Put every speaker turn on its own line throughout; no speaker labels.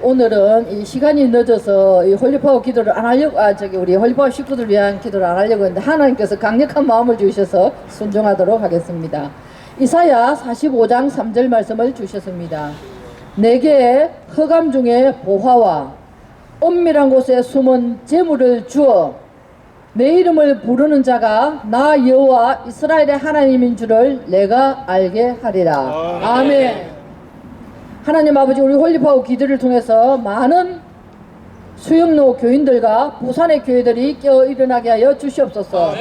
오늘은 이 시간이 늦어서 이 홀리파워 기도를 안 하려고 아 저기 우리 홀리파워 식구들 위한 기도를 안 하려고 했는데 하나님께서 강력한 마음을 주셔서 순종하도록 하겠습니다. 이사야 45장 3절 말씀을 주셨습니다. 내게 흑암 중에 보화와 엄밀한 곳에 숨은 재물을 주어 내 이름을 부르는 자가 나 여호와 이스라엘의 하나님인 줄을 내가 알게 하리라. 아멘. 하나님 아버지 우리 홀리파워 기도를 통해서 많은 수영로 교인들과 부산의 교회들이 깨어 일어나게 하여 주시옵소서.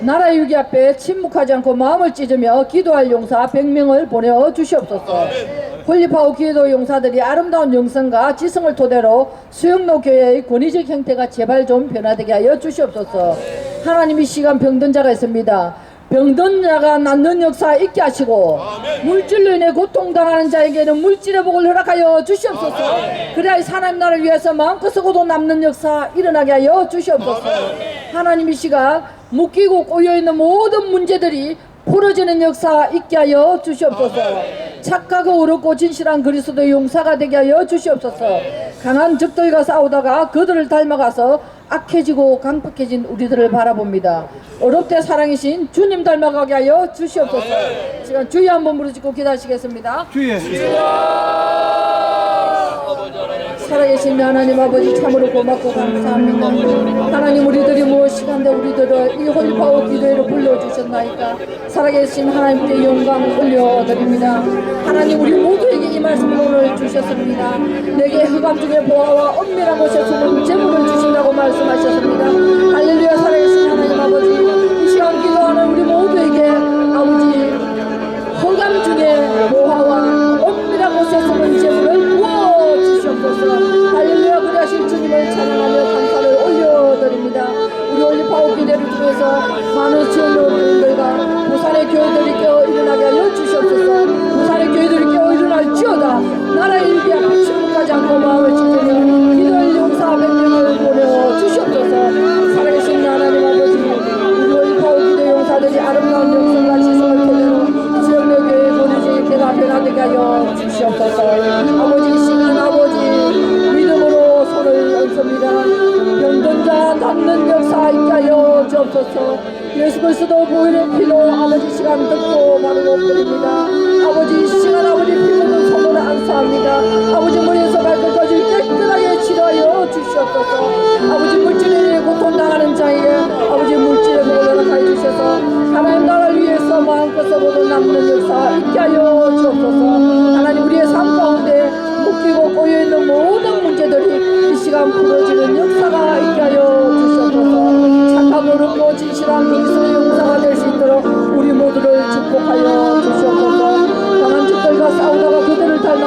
나라 유기 앞에 침묵하지 않고 마음을 찢으며 기도할 용사 100명을 보내어 주시옵소서. 홀리파워 기도 용사들이 아름다운 영성과 지성을 토대로 수영로 교회의 권위적 형태가 제발 좀 변화되게 하여 주시옵소서. 하나님 이 시간 병든 자가 있습니다. 병든 자가 낫는 역사 있게 하시고 물질로 인해 고통당하는 자에게는 물질의 복을 허락하여 주시옵소서. 그래야 이 하나님 나라를 위해서 마음껏 쓰고도 남는 역사 일어나게 하여 주시옵소서. 하나님 이 시간 묶이고 꼬여있는 모든 문제들이 풀어지는 역사 있게 하여 주시옵소서. 착하고 어렵고 진실한 그리스도의 용사가 되게 하여 주시옵소서. 강한 적들과 싸우다가 그들을 닮아가서 악해지고 강팍해진 우리들을 바라봅니다 어렵게 사랑이신 주님 닮아가게 하여 주시옵소서 시간 주의 한번 부르짖고 기다리시겠습니다
주의
살아계신 하나님 아버지 참으로 고맙고 감사합니다. 하나님 우리들이 무엇이간데 우리들을 이 홀파워 기도회로 불러주셨나이까 살아계신 하나님께 영광 올려드립니다. 하나님 우리 모두에게 이 말씀을 오늘 주셨습니다. 내게 흑암 중에 보아와 엄밀한 곳에 숨은 재물을 주신다고 말씀하셨습니다. 할렐루야 살아계신 하나님 아버지 개가 변화되게 하여 주시옵소서. 아버지 이 시간 아버지 믿음으로 손을 얹습니다. 병든 자 낫는 역사 있게 하여 주옵소서. 예수 그리스도 보혈의 피로 아버지 시간 듣고 바로 드립니다. 아버지 이 시간 아버지 피 묻은 손을 안사합니다. 아버지 머리에서 발끝까지 마음껏 써보도 남는 역사 있게 하여 주옵소서. 하나님 우리의 삶 가운데 묶이고 꼬여있는 모든 문제들이 이 시간 풀어지는 역사가 있게 하여 주시옵소서. 착하고 어렵고 진실한 그리스도의 용사가 될 수 있도록 우리 모두를 축복하여 주시옵소서. 강한 적들과 싸우다가 그들을 우리